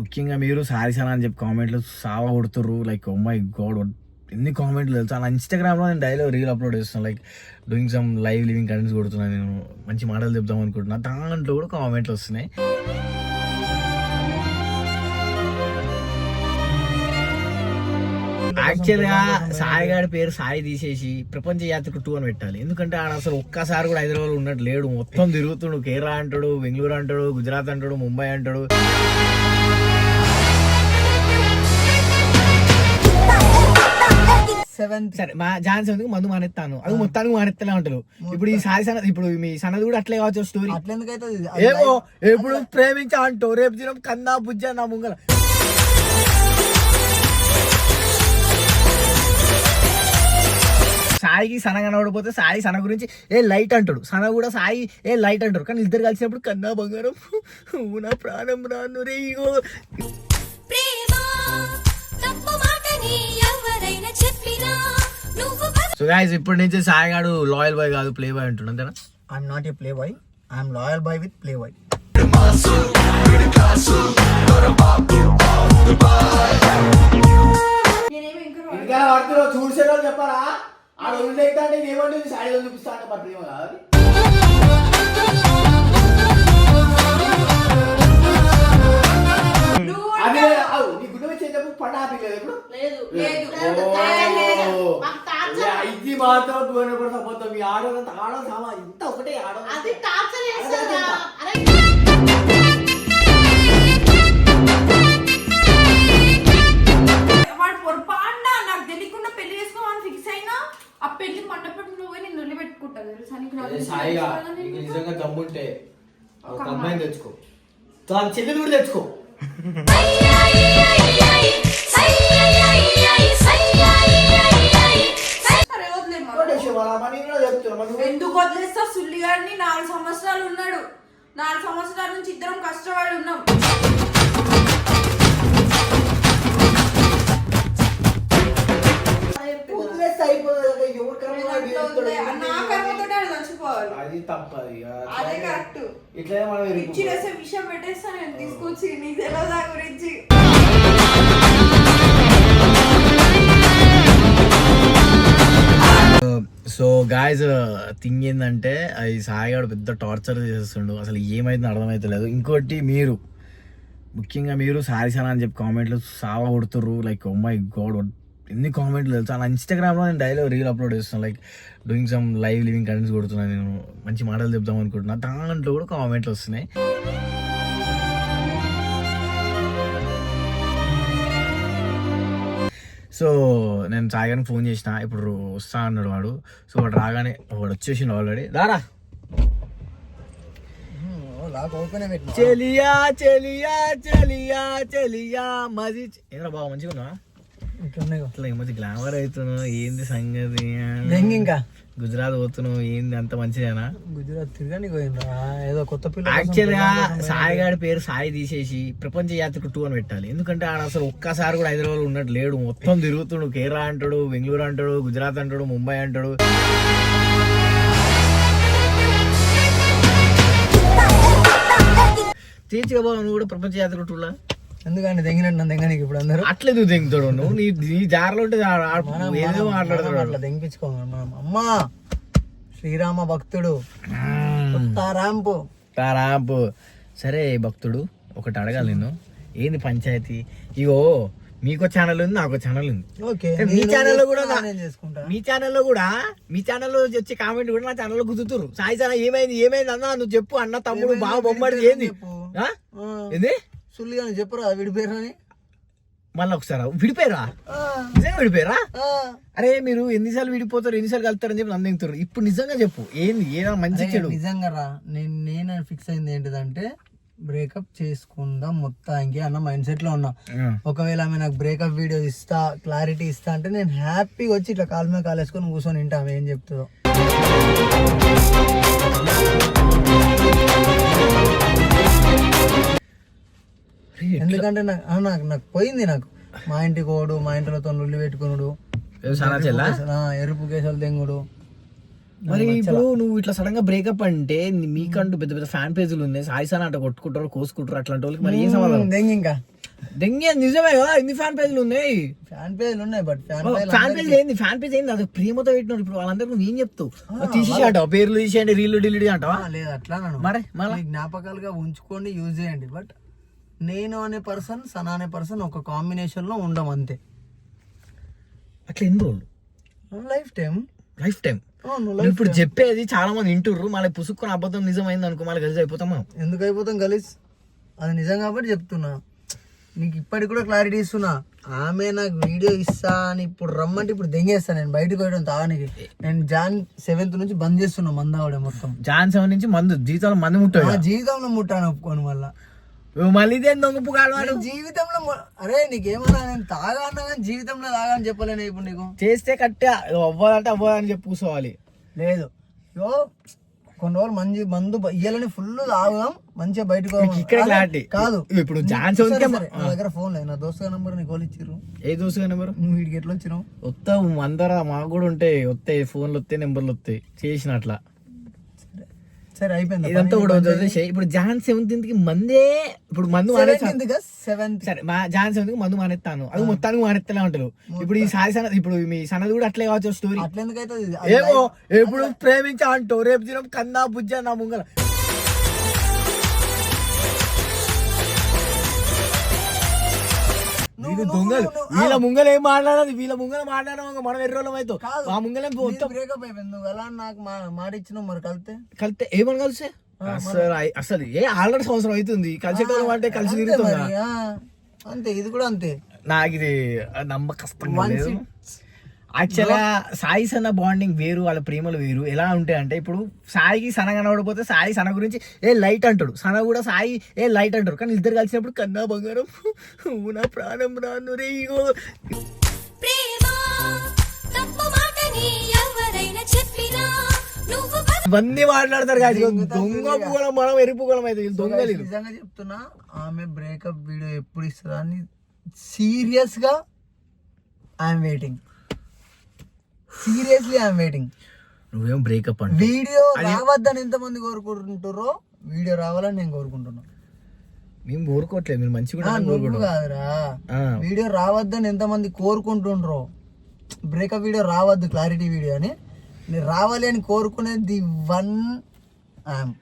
ముఖ్యంగా మీరు sorry sir అని చెప్పి కామెంట్లు సావా కొడుతుర్రు. లైక్ ఓ మై గాడ్ ఎన్ని కామెంట్లు తెలుసా? అలా ఇన్స్టాగ్రామ్లో నేను డైలీ రీల్ అప్లోడ్ చేస్తున్నాను like doing some live living contents కొడుతున్నాను నేను. మంచి మాటలు చెప్దాం అనుకుంటున్నా. దాంట్లో కూడా కామెంట్లు వస్తున్నాయి. యాక్చువల్గా సాయి గారి పేరు సాయి తీసేసి ప్రపంచ యాత్రకు టూ అని పెట్టాలి. ఎందుకంటే ఆడ అసలు ఒక్కసారి కూడా హైదరాబాద్ ఉన్నట్టు లేడు. మొత్తం తిరుగుతుడు. కేరళ అంటాడు బెంగళూరు అంటాడు గుజరాత్ అంటాడు ముంబై అంటాడు. సెవెంత్ సరే మా మందు మానేస్తాను అది మొత్తానికి మానేస్తలే అంటారు ఇప్పుడు ఈ సాయి సనద్ ఇప్పుడు మీ సనద్ కూడా అట్లే కావచ్చు స్టోరీ ఏమో ఎప్పుడు ప్రేమించా అంటావు రేపు దినం కన్నా బుజ్జ నా ముంగల. సాయికి సన కనబడిపోతే సాయి సన గురించి ఏ లైట్ అంటాడు. సన కూడా సాయి ఏ లైట్ అంటారు కానీ ఇద్దరు కలిసినప్పుడు కన్నా బంగారం నా ప్రాణం రాను రే ఇగో. సో గాయస్ ఇప్పటి నుంచి సాయి గాడు లాయల్ బాయ్ కాదు ప్లే బాయ్ అంటున్నాడు అంతేనా? I'm not a play boy I'm loyal boy with play boy చెప్పరా ఆడ అంటే ఏమంటుంది? సాడీలో చూపిస్తా అంటే పట్టు ఏమో కాదు. లేదు ఇప్పుడు? ఇది మాత్రం హండ్రెడ్ పర్సెంట్ మొత్తం మీ ఆడోదంతా ఆడో సామా. ఇంత ఒకటే ఆడో వాడు పొరపాటున నాకు తెలియకుండా పెళ్ళి చేసుకోవాలని ఫిక్స్ అయినా ఆ పెళ్ళి మండపంలో పోయి నేను తెలుసా? నీకు సాయిగా నీకు? నిజంగా దమ్ముంటే ఒక అమ్మాయిని తెచ్చుకో. దాని చెల్లెలు కూడా తెచ్చుకో. సుల్లి గారిని నాలుగు సంవత్సరాలు ఉన్నాడు. నాలుగు సంవత్సరాల నుంచి ఇద్దరం కష్టపడి ఉన్నాం. అది చచ్చిపోవాలి అది తప్పది. అదే కరెక్ట్. ఇట్లా మనం ఇచ్చి విషయం పెట్టేస్తా నేను తీసుకొచ్చి నీకు తెలియదు దాని గురించి. గాయస్ థింగ్ ఏంటంటే అది సాయిగాడు పెద్ద టార్చర్ చేస్తుండు అసలు ఏమైందో అర్థమవుతలేదు ఇంకోటి మీరు ముఖ్యంగా మీరు సారీ సార్ అని చెప్పి కామెంట్లు సావా కొడుతుర్రు. లైక్ ఓ మై గాడ్ ఎన్ని కామెంట్లు తెలుసు? అలా ఇన్స్టాగ్రామ్లో నేను డైలీ రీల్ అప్లోడ్ చేస్తున్నాను like doing some live living contents కొడుతున్నాను నేను. మంచి మాటలు చెప్దాం అనుకుంటున్నా. దాంట్లో కూడా కామెంట్లు వస్తున్నాయి. సో నేను సాయిగారికి ఫోన్ చేసిన ఇప్పుడు వస్తా అన్నాడు వాడు. సో వాడు రాగానే వాడు వచ్చేసిండు ఆల్రెడీ పెట్టిన. చెలియా చెలియా చెలియా చెలియా మది ఏంద్రా బాబు మంచిగా ఉన్నా అట్లా ఈ మధ్య గ్లామర్ అవుతున్నావు ఏంది సంగతి? ఇంకా? గుజరాత్ పోతున్నావు ఏంది అంత మంచిదేనా? గుజరాత్ తిరగని పోయిండ్రా. ఏదో కొత్త పిల్ల కోసం యాక్చువల్గా పిల్ల కోసం సాయి గారి పేరు సాయి తీసేసి ప్రపంచ యాత్రకు టూ అని పెట్టాలి. ఎందుకంటే ఆడ అసలు ఒక్కసారి కూడా హైదరాబాద్ ఉన్నట్టు లేడు. మొత్తం తిరుగుతుడు. కేరళ అంటాడు బెంగళూరు అంటాడు గుజరాత్ అంటాడు ముంబై అంటాడు. తీర్చిగా బాబు నువ్వు కూడా ప్రపంచ యాత్రకు టూలా? ఎందుకంటే దెంగినట్టు నన్ను దెంగనికి ఇప్పుడు అందరూ. అట్లే నువ్వు దిగుతాడు. నువ్వు నీ నీ జారలో ఉంటే ఏదో మాట్లాడతాడు అట్లా దెంగిపించుకోవాలి మనం అమ్మా శ్రీరామ భక్తుడు. కొత్త ర్యాంపు తారాపు సరే భక్తుడు ఒకటి అడగాలి నేను ఏంది పంచాయతీ? ఇగో మీకో ఛానల్ ఉంది నాకో ఛానల్ ఉంది. ఓకే మీ ఛానల్లో కూడా చేసుకుంటా, మీ ఛానల్లో కూడా మీ ఛానల్లో వచ్చే కామెంట్ కూడా నా ఛానల్లో గుద్దుతురు సాయి సార్ ఏమైంది? ఏమైంది అన్న? నువ్వు చెప్పు అన్న తమ్ముడు? బావ బొమ్మడి పేరు ఏంది? ఏంది సుల్లిగాని చెప్పురా వీడి పేరు అని మళ్ళీ ఒకసారి విడిపోయారా నిజంగా విడిపోయారా. అరే మీరు ఎన్నిసార్లు విడిపోతారు ఎన్నిసార్లు కలుతారని చెప్పి నన్ను దిగుతారు ఇప్పుడు నిజంగా చెప్పు. ఏంది? ఏదైనా మంచి చెడు? నిజంగా రా. నేను నేను ఫిక్స్ అయింది ఏంటిదంటే బ్రేకప్ చేసుకుందాం మొత్తానికి అన్న మైండ్ సెట్లో ఉన్నా. ఒకవేళ ఆమె నాకు బ్రేకప్ వీడియో ఇస్తా క్లారిటీ ఇస్తా అంటే నేను హ్యాపీగా వచ్చి ఇట్లా కాలు మీద కాలు వేసుకొని కూర్చొని వింటా ఏం చెప్తుందో. ఎందుకంటే నాకు ఆ, నాకు నాకు పోయింది నాకు. మా ఇంటికి పోడు మా ఇంటితో నుల్లి పెట్టుకునుడు. ఏదో సనా చెల్లా? ఆ, ఎరుపు కేసాలు తెంగుడు. మరి ఇప్పుడు నువ్వు ఇట్లా సడన్గా బ్రేకప్ అంటే మీకంటూ పెద్ద పెద్ద ఫ్యాన్ పేజీలు ఉన్నాయి. సాయి అట్లా కొట్టుకుంటారు కోసుకుంటారు అట్లాంటి వాళ్ళకి మరి ఏం సమాధానం? దెంగి ఇంకా. దెంగే నిజమే కదా ఎన్ని ఫ్యాన్ పేజ్లు ఉన్నాయి. ఫ్యాన్ పేజ్లు ఉన్నాయి బట్ ఫ్యాన్ ఫ్యాన్ పేజ్ ఏంది? ఫ్యాన్ పేజ్ ఏంది? అది ప్రేమతో పెట్టినారు ఇప్పుడు వాళ్ళందరూ నేను చెప్తావు? తీసేసి అంటావు? పేర్లు తీసేయండి రీల్లు డిలీట్ అంటావా? లేదు అట్లా మరే మళ్ళా? జ్ఞాపకాలుగా ఉంచుకోండి యూజ్ చేయండి బట్ నేను అనే పర్సన్ సనా అనే పర్సన్ ఒక కాంబినేషన్లో ఉండం అంతే. అట్లా ఎన్ని రోజులు? లైఫ్ టైం లైఫ్ టైం ఇప్పుడు చెప్పేది చాలా మంది వింటుర్రు. మళ్ళీ పుసుక్కుని అబద్ధం నిజమైంది అనుకో మళ్ళీ కలిసి అయిపోతామా ఎందుకు అయిపోతాం గలీజ్? అది నిజం కాబట్టి చెప్తున్నా. నీకు ఇప్పటికి కూడా క్లారిటీ ఇస్తున్నా. ఆమె నాకు వీడియో ఇస్తా అని ఇప్పుడు రమ్మంటే ఇప్పుడు దెంగేస్తా. నేను బయటకు పోయడం తాగనికి నేను జాన్ సెవెంత్ నుంచి బంద్ చేస్తున్నా మందావడే మొత్తం. జాన్ సెవెన్ నుంచి మందు జీతాలు మంది ముట్టాడు నా జీవితంలో ముట్టాను ఒప్పుకోను మళ్ళా. నువ్వు మళ్ళీ కాలవాడు నేను జీవితంలో అరే నీకేమన్నా నేను తాగా అన్నా కానీ జీవితంలో తాగా అని చెప్పలేను ఇప్పుడు నీకు. చేస్తే కట్టే అవ్వాలంటే అవ్వాలని చెప్పి కూర్చోవాలి. లేదు. యో కొన్ని రోజులు మంచి మందు ఇయ్యాలని ఫుల్ తాగుదాం మంచిగా బయటకు. ఇక్కడ క్లారిటీ కాదు. ఇప్పుడు సరే, సరే, నా దగ్గర ఫోన్ లేదు. నా దోస్తు నెంబర్ నీకు వాళ్ళు ఇచ్చిర్రు. ఏ దోసుగా నెంబర్ నువ్వు వీడికి ఎట్లా వచ్చినావు? వస్తావు అందరా మాకు కూడా ఉంటాయి వస్తాయి ఫోన్లు వస్తాయి నెంబర్లు వస్తాయి. చేసిన అట్లా సరే అయిపోయింది. ఇదంతా కూడా వదిలేసేయ్. ఇప్పుడు జాన్ సెవెంటీన్త్కి మందే ఇప్పుడు మందు సెవెంత్ సరే మా జాన్ సెవెంత్కి మందు మానేస్తాను. అది మొత్తానికి మానేస్తలే ఉంటారు ఇప్పుడు ఈ సాయి సనద్ ఇప్పుడు మీ సనది కూడా అట్లే కావచ్చు స్టోరీ ఏమో ఎప్పుడు ప్రేమించా అంటావు? రేపు దినం కన్నా బుజ్జ నా ముంగల. వీళ్ళు దొంగలు. వీళ్ళ ముంగల ఏం మాట్లాడదు వీళ్ళ ముంగల మాట్లాడడం మనం ఎర్రోళ్ళం కాదు. మా ముంగలేం పోతాం బ్రేకప్ అయిపోయింది. ఎలా నాకు మాట మరి కలితే? కలిస్తే ఏమని కలిసే? అసలు అసలు ఏ ఆల్రెడీ సంవత్సరం అవుతుంది. కలిసేటోళ్ళం అంటే కలిసి తిరుగుతుందా. అంతే. ఇది కూడా అంతే. నాకు ఇది it- యాక్చువల్గా సాయి సన్న బాండింగ్ వేరు వాళ్ళ ప్రేమలు వేరు. ఎలా ఉంటాయి అంటే ఇప్పుడు సాయికి సన కనబడిపోతే సాయి సన గురించి ఏ లైట్ అంటాడు. సన కూడా సాయి ఏ లైట్ అంటారు కానీ ఇద్దరు కలిసినప్పుడు కన్నా బంగారం. నా ప్రాణం రాను రే ఇగో. ఇవన్నీ మాట్లాడతారు కాదు దొంగ పూగలం మనం ఎరుపుగలం అయితే వీళ్ళు దొంగలు. నిజంగా చెప్తున్నా ఆమె బ్రేకప్ వీడియో ఎప్పుడు ఇస్తుందా అని సీరియస్గా I'm waiting seriously I'm waiting నువ్వేం బ్రేకప్ అంటే వీడియో రావద్దని ఎంతమంది కోరుకుంటున్నారో వీడియో రావాలని నేను కోరుకుంటున్నా. మేము కోరుకోవట్లేదు మీరు మంచిగా నువ్వు కోరుకుంటాం కాదురా. వీడియో రావద్దని ఎంతమంది కోరుకుంటుండ్రో బ్రేకప్ వీడియో రావద్దు క్లారిటీ వీడియో అని. నేను రావాలి అని కోరుకునేది వన్ ఐఎమ్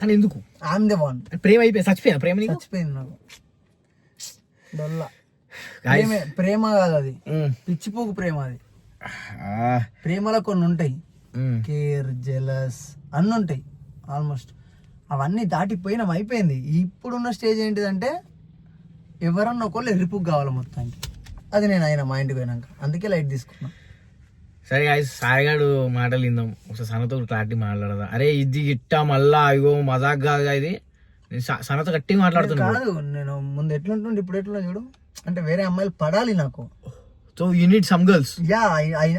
కానీ ఎందుకు? ఐఎమ్ ది వన్ ప్రేమ అయిపోయి చచ్చిపోయినా ప్రేమ చచ్చిపోయింది నాకు. డొల్ల. ప్రేమే ప్రేమ కాదు అది. పిచ్చిపోకు ప్రేమ అది. ప్రేమలో కొన్ని ఉంటాయి. కేర్ జెలస్ అన్నీ ఉంటాయి ఆల్మోస్ట్ అవన్నీ దాటిపోయినాం అయిపోయింది. ఇప్పుడున్న స్టేజ్ ఏంటిదంటే ఎవరన్నా ఒకళ్ళు ఎరుపుకు కావాలి మొత్తానికి. అది నేను అయినా మా ఇంటికి పోయినాక. అందుకే లైట్ తీసుకున్నా. సరే గాయస్ సాయిగాడు మాటలు విందాం. ఒకసారి సనతో క్లారిటీ మాట్లాడదా? అరే ఇది గిట్టా మళ్ళా ఇగో మజాక్ కాదుగా ఇది. సనతో గట్టి మాట్లాడుతున్నా. కాదు నేను ముందు ఎట్లుంటుండే ఇప్పుడు ఎట్లా చూడు. అంటే వేరే అమ్మాయిలు పడాలి నాకు. So you need some girls ya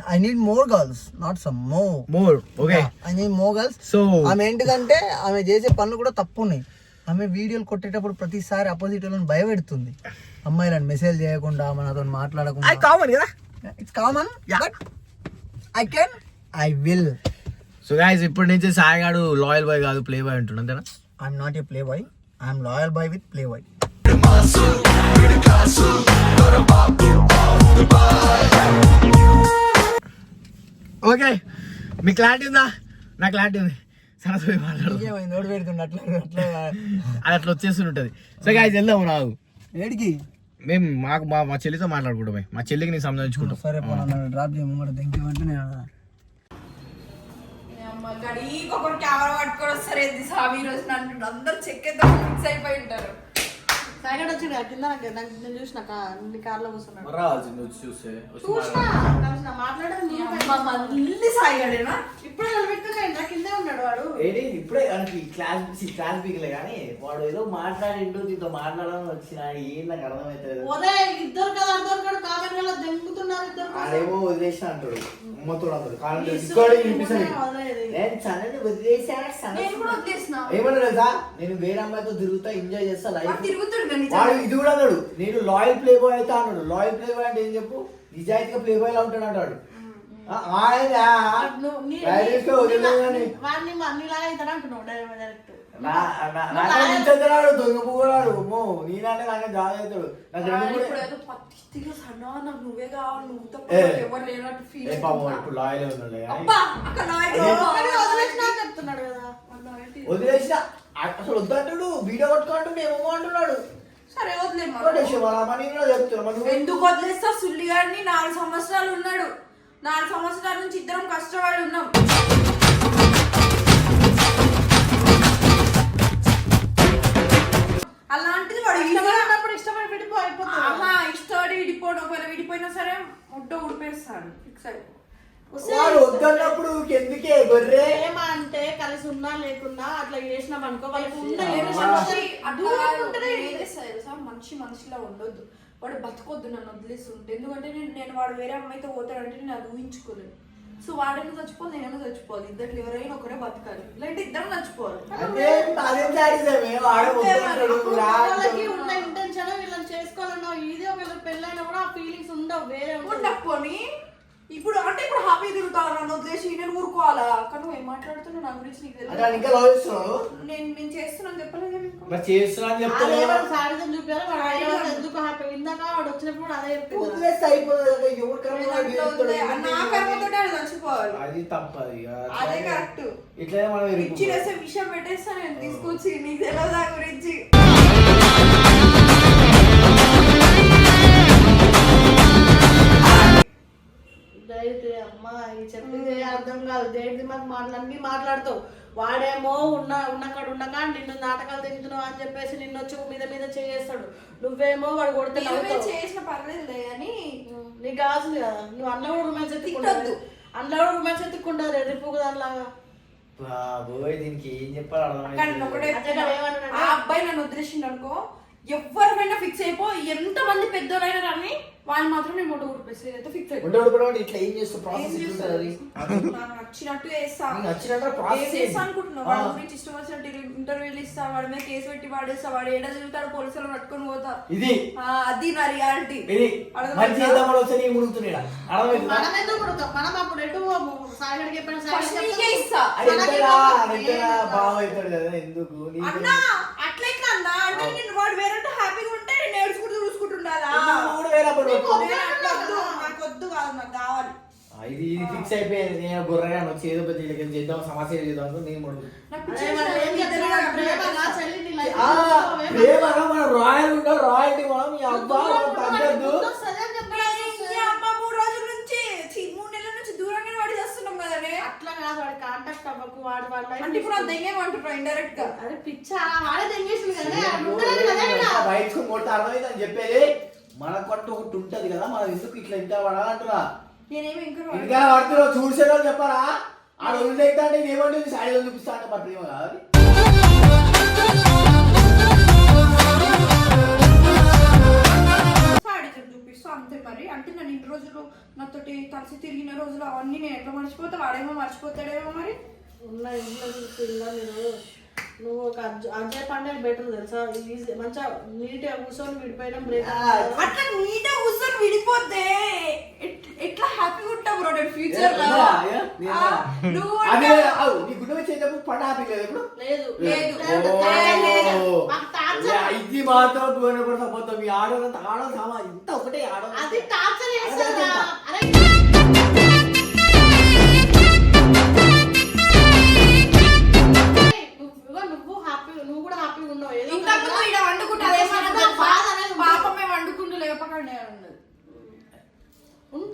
I need more girls not some mo more okay I need more girls so ఆమె ఏంటిదంటే ఆమె చేసే పనులు కూడా తప్పు ఉన్నాయి ఆమె వీడియోలు కొట్టేటప్పుడు ప్రతిసారి అపోజిట్ వాళ్ళని భయపెడుతుంది. అమ్మాయిలను మెసేజ్ చేయకుండా ఆమె నాతో మాట్లాడకుండా. అది కామన్ కదా? It's common I can I will so guys ఇప్పటి నుంచి సాయిగాడు లాయల్ బాయ్ కాదు ప్లే బాయ్ అంటున్నా అంతేనా? I'm not a play boy I'm loyal boy with play boy okay me clarity ఉందా? నా క్లారిటీ ఉంది. సనతో పోయి మాట్లాడు. ఇంకేమైంది? ఓడి పెడుతుండే అట్లా అట్లా. అది అట్లా వచ్చేస్తుంటది సో గాయస్ వెళ్దాము నాకు ఏడికి? మేము మాకు మా మా చెల్లితో మాట్లాడుకుంటాం మా చెల్లికి నేను సంబంధించుకుంటాం. సరే డ్రాప్ చేయము కూడా థ్యాంక్ యూ అంటే నేను కెమెరా పట్టుకొని వస్తారు ఏంది సామి? రోజు నన్ను అందరు చెక్కేద్దాం ఫిక్స్ అయిపోయి ఉంటారు. సాయిగడ్ వచ్చిండు కింద నాకు నేను చూసిన నీ కార్లో కూర్చున్నాడు. చూస్తే చూసినా కలిసిన మాట్లాడేది నీ అమ్మ. మళ్ళీ సాయిగాడేనా ఇప్పుడు నిలబెట్టుకున్నాడు నా కిందే ఉన్నాడు వాడు. ఏంటి ఇప్పుడే క్లాస్ క్లాస్ పీకలే కానీ వాడు ఏదో మాట్లాడిండు దీంతో మాట్లాడాలని వచ్చిన ఏం నాకు అర్థమవుతుంది ఉదయ ఇద్దరు కదా అర్థం కాదు కామెంట్ వల్ల దెంగుతున్నారు ఇద్దరు. ఆడేమో వదిలేసిన అంటాడు అమ్మతో అంటాడు. కాలం రికార్డింగ్ వినిపిస్తుంది కూడా. నేను సన్నని వదిలేసాను సన్న నేను కూడా వదిలేసిన. ఏమన్నా తెలుసా? నేను వేరే అమ్మాయితో తిరుగుతా ఎంజాయ్ చేస్తా లైఫ్ తిరుగుతాడు వాడు ఇది కూడా అన్నాడు. నేను లాయల్ ప్లే బాయ్ అయితే అన్నాడు. లాయల్ ప్లే బాయ్ అంటే ఏం చెప్పు? నిజాయితీగా ప్లే బాయ్ లా ఉంటాడు అంటాడు. నాడు దొంగ పువ్వులాడు అమ్మో నేనంటే నాకు జాగ్రత్త అవుతాడు. నాకు రెండు ఇప్పుడు కూడా ఏదో పత్తిగా సన్నా నాకు నువ్వే కావాలి నువ్వు తప్ప ఏ. నాకు ఎవరు లేనట్టు ఫీల్ ఏ పాపం వాడు ఇప్పుడు లాయలే ఉన్నాడు కానీ. అబ్బా అక్కడ కానీ వదిలేసినా చెప్తున్నాడు కదా. వదిలేసిన. అసలు వద్దంటుడు. వీడియో కొట్టుకుంటుండే ఏమో అంటున్నాడు. సరే వదిలే వదిలేసి వాళ్ళ అమ్మ నేను కూడా చెప్తున్నా మరి నువ్వు- ఎందుకు వదిలేస్తా సుల్లి గారిని నాలుగు సంవత్సరాలు ఉన్నాడు. నాలుగు సంవత్సరాల నుంచి ఇద్దరం కష్టపడి ఉన్నాం. అలాంటిది వాడు ఉన్నప్పుడు ఇష్టపడి విడిపో అయిపోతుంది. ఇష్టపడి విడిపోవడం ఒకవేళ విడిపోయినా సరే ముట్ట ఉడిపేస్తాడు ఫిక్స్ అయిపో వాడు వద్దన్నప్పుడు ఎందుకే గొర్రె? ప్రేమ అంటే కలిసి ఉన్నా లేకున్నా అట్లా చేసినాం అనుకో వాళ్ళకి మనిషి మనిషిలా ఉండొద్దు. వాడు బతకొద్దు నన్ను వదిలేస్తుంటే. ఎందుకంటే నేను నేను వాడు వేరే అమ్మాయితో పోతాడంటే నేను అది ఊహించుకోలేదు సో వాడైనా చచ్చిపోవాలి నేనైనా చచ్చిపోవాలి? ఇద్దరు ఎవరైనా ఒకరే బతకాలి. లేదంటే ఇద్దరం చచ్చిపోవాలి. వాళ్ళకి. ఉన్న ఇంటెన్షన్ వీళ్ళని చేసుకోవాలన్నా ఇది ఒకవేళ పెళ్ళైనా కూడా ఆ ఫీలింగ్స్ ఉండవు వేరే ఉంటుంది. ఉండకపోని ఇప్పుడు అంటే ఇప్పుడు హ్యాపీ తిరుగుతాను నన్ను వదిలేసి నేను ఊరుకోవాలా? కానీ నువ్వు ఏం మాట్లాడుతున్నావు? నా గురించి నీకు తెలియదు ఇంకా లవ్ నేను నేను చేస్తున్నాను చెప్పలేదు మరి చేస్తున్నా అని సాడిజం చూపారు వాడు హైదరాబాద్ ఎందుకు హ్యాపీ ఇందాక వాడు వచ్చినప్పుడు అదే చెప్పింది. వదిలేస్తే అయిపోతుంది ఎవరి నేను అట్లా. వదిలే- నా కర్మతోటే అది చచ్చిపోవాలి. అది తప్పది. ఇక. అదే కరెక్ట్ ఇట్లనే మనం ఇచ్చి ఇరుక్కుపోతాం. వేసే విషయం పెట్టేస్తా నేను. తీసుకొచ్చి నీకు తెలియదు దాని గురించి. అర్థం కాదు. దేని మాకు మాటలన్నీ మాట్లాడతావు? వాడేమో ఉన్న ఉన్నకాడు ఉన్నకా నిన్ను నాటకాలు తింటున్నావు అని చెప్పేసి నిన్ను వచ్చి మీద మీద చేస్తాడు నువ్వేమో వాడు కొడితే చేసిన పర్లేదులే అని నీకు కావాల్సింది కదా నువ్వు అన్న కూడా రొమాన్స్ ఎత్తుకుంటావు. అన్న కూడా రొమాన్స్ ఎత్తుకుంటారు ఎర్రిపుకు దానిలాగా బాబోయ్ దీనికి ఏం చెప్పాలి? ఆ అబ్బాయి నన్ను వదిలేసిండు అనుకో ఎవరిమైనా ఫిక్స్ అయిపో. ఎంత మంది పెద్దోళ్ళైనా కానీ వాళ్ళు మాత్రం నేను మొట్ట కుడిపేసి అయితే ఫిక్స్ అయిపో. ఉండడు కూడా వాడు ఇట్లా ఏం చేస్తూ ప్రాసెస్ చేస్తారు? అది? నాకు నచ్చినట్టు నచ్చినట్టు ఏం చేస్తా అనుకుంటున్నావు? వాడి. గురించి ఇష్టం వచ్చినట్టు ఇంటర్వ్యూలు ఇస్తా వాడి మీద కేసు పెట్టి వాడేస్తా వాడు ఏడా తిరుగుతాడు పోలీసులు పట్టుకొని పోతా. ఇది. ఆ, అది నా రియాలిటీ ఇది? మంచి నీ ముడుగుతున్నాడా? అర్థమవుతుందా మనం ఎందుకు మనం అప్పుడు ఎటు ఎప్పుడైనా ఇస్తా. అవుతాడు కదా ఎందుకు? అన్నా! అన్నా. అంటే నేను వాడు వేరే హ్యాపీగా ఉంటే నేను ఏడ్చుకుంటూ చూసుకుంటుండాలా? మూడు వేల నాకు వద్దు కాదు నాకు కావాలి. ఇది ఇది ఫిక్స్ అయిపోయింది. నేను గుర్రగా వచ్చి ఏదో పెద్ద చేద్దాం సమస్య చేద్దాం అనుకో నేను ప్రేమ మనం రాయల్ ఉంటాం రాయల్టీ మనం అబ్బా తగ్గద్దు వాడికి గుర్తొస్తది అని చెప్పి ఈ అబ్బా మూడు రోజుల నుంచి ఛీ, మూడు నెలల నుంచి దూరంగా వాడి చేస్తున్నాం కదనే అట్లా కాదు వాడి కాంటాక్ట్ అవ్వకు వాడు వాడి life అంటే ఇప్పుడు. అది దెంగేమంటున్నావు ఇండైరెక్ట్గా అరే పిచ్చా వాడే తెంగేసింది కదా. బయటకు మొట్ట అర్థమైంది అని చెప్పేది? మనకంటూ ఒకటి ఉంటది కదా మనం ఎందుకు ఇట్లా ఇంత పడాలంటున్నా? నేనేమి ఇంకా ఇంకా పడుతున్నావు చూసేదో చెప్పరా ఆ రోజు అయితే అంటే ఏమంటుంది సాడీలో చూపిస్తా అంటే మా ప్రేమ కాదు అంతే మరి. అంటే నేను ఇన్ని రోజులు నాతోటి కలిసి తిరిగిన రోజులు అవన్నీ నేను ఎట్లా మర్చిపోతా? వాడేమో మర్చిపోతాడేమో మరి. ఉన్నాయి ఇంట్లో చూసి నువ్వు ఒక అజ్జ- అజయ్ పాండే బెటర్ తెలుసా? మంచిగా నీట్గా కూర్చొని విడిపోయిన బ్రేక్ అట్లా నీటే కూర్చొని విడిపోతే ఎట్- ఎట్లా హ్యాపీగా ఉంటావు బ్రో నేను ఫ్యూచర్లో ఉందా? ఏ? నేను? ఆ, నువ్వు అదే అంటే- అవు, నీ గుండె వచ్చేటప్పుడు పడ హ్యాపీ లేదు ఇప్పుడు? లేదు ఇది మాత్రం దూరం కూడా సపోతాం ఈ ఆడదంతా ఆడ సామా ఇంత ఒకటే ఆడ అది టార్చర్ చేస్తుందా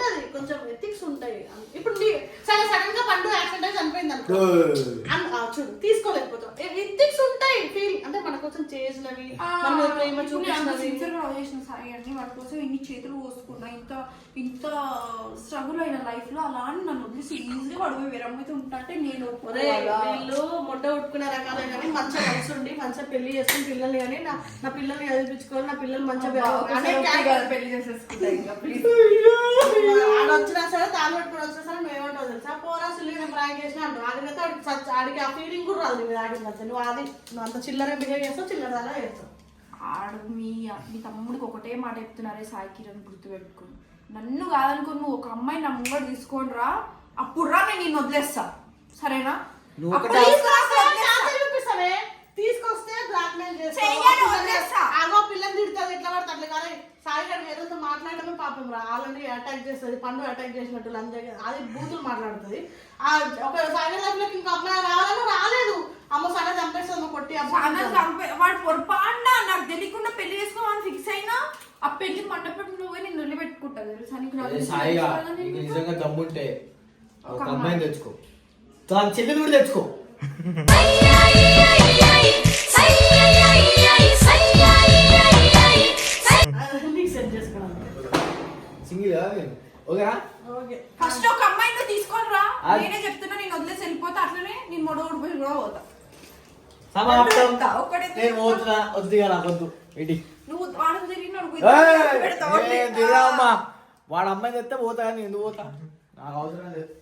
ఉంటది కొంచెం ఎథిక్స్ ఉంటాయి ఇప్పుడు నీ సరే సడన్గా పండు యాక్సిడెంట్ చనిపోయింది అనుకో. చూడు తీసుకోలేకపోతాం. ఎథిక్స్ ఉంటాయి ఫీల్ అంటే మన కోసం చేసినవి మన ప్రేమ చూపించినవి చేసిన సాయి అండి వాటి కోసం ఇన్ని చేతులు పోసుకున్నా ఇంత ఇంత స్ట్రగుల్ అయిన లైఫ్లో అలా అని నన్ను వదిలేసి ఈజీగా వాడు వేరే అమ్మాయితో ఉంటాంటే నేను? వీళ్ళు మొట్ట ఉట్టుకునే రకాలే కానీ మంచిగా కలిసి ఉండి మంచిగా పెళ్ళి చేసుకుని పిల్లల్ని కానీ నా నా పిల్లల్ని చదివించుకోవాలి నా పిల్లలు మంచిగా పెళ్ళి చేసేసుకుంటా ఇంకా ప్లీజ్ ఆడ వచ్చినా సరే తాను పెట్టుకుని వచ్చినా సరే ఏమంటావు తెలుసా? పోరా సుల్లి నేను ప్రాంక్ చేసిన అంటావు. ఆడికైతే ఆడికి ఆ ఫీలింగ్ కూడా రాదు మీద ఆడికి నచ్చ నువ్వు అది నువ్వు అంత చిల్లర బిహేవ్ చేస్తావు చిల్లర దాకా చేస్తావు. ఆడు మీ మీ తమ్ముడికి ఒకటే మాట చెప్తున్నారే సాయి కిరణ్ గుర్తుపెట్టుకుని నన్ను కాదనుకో నువ్వు ఒక అమ్మాయి నా ముంగడు తీసుకోండి రా అప్పుడు రా నేను నిన్ను వదిలేస్తా. సరేనా? తీసుకొస్తే బ్లాక్ మెయిల్ చెయ్యను, పడితే సాయి పాపం రా. వాళ్ళని చేస్తుంది అటాక్ చేసినట్టు అది మాట్లాడుతుంది. సాయి రాలేదు. అమ్మ నాకు తెలియకుండా పెళ్ళి చేసుకోవాలని ఫిక్స్ అయినా ఆ పెళ్ళి మండపంలో పోయి నేను వదిలి పెట్టుకుంటా తెలుసా? నీకు సాయిగా తెలుసు కదా నీకు నీకు? నిజంగా దమ్ముంటే ఒక అమ్మాయిని తెచ్చుకో. తన చెల్లెలు కూడా తెచ్చుకో. నీకు సెట్ సింగిల్ ఓకేనా? ఓకే. ఫస్ట్ ఒక అమ్మాయిని తీసుకొని రా. నేనే చెప్తున్నా నేను వదిలేసి వెళ్ళిపోతా అట్లనే నేను మొడ ఊడిపోయి కూడా పోతా. సమాప్తం? ఒక్కడే నేను పోతున్నా వద్దుగా నాకు వద్దు. నువ్వు వాడకు తిరిగి వాడు అమ్మాయి తెస్తే పోతా కానీ ఎందుకు పోతా? నాకు అవసరం లేదు.